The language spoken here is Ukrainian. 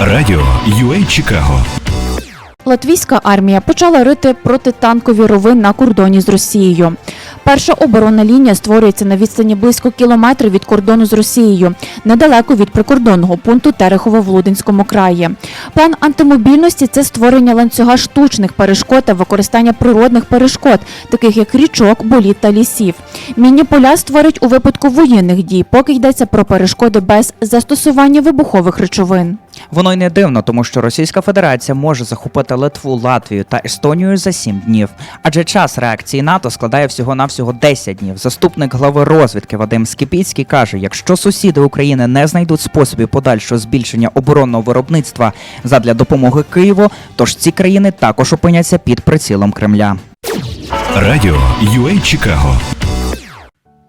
Радіо UA Чикаго. Латвійська армія почала рити протитанкові рови на кордоні з Росією. Перша оборонна лінія створюється на відстані близько кілометра від кордону з Росією, недалеко від прикордонного пункту Терехова в Лудинському краї. План антимобільності це створення ланцюга штучних перешкод та використання природних перешкод, таких як річок, боліт та лісів. Мінні поля створять у випадку воєнних дій, поки йдеться про перешкоди без застосування вибухових речовин. Воно й не дивно, тому що Російська Федерація може захопити Литву, Латвію та Естонію за 7 днів. Адже час реакції НАТО складає всього-навсього 10 днів. Заступник глави розвідки Вадим Скіпіцький каже: якщо сусіди України не знайдуть способів подальшого збільшення оборонного виробництва задля допомоги Києву, то ж ці країни також опиняться під прицілом Кремля. Радіо UA Чикаго.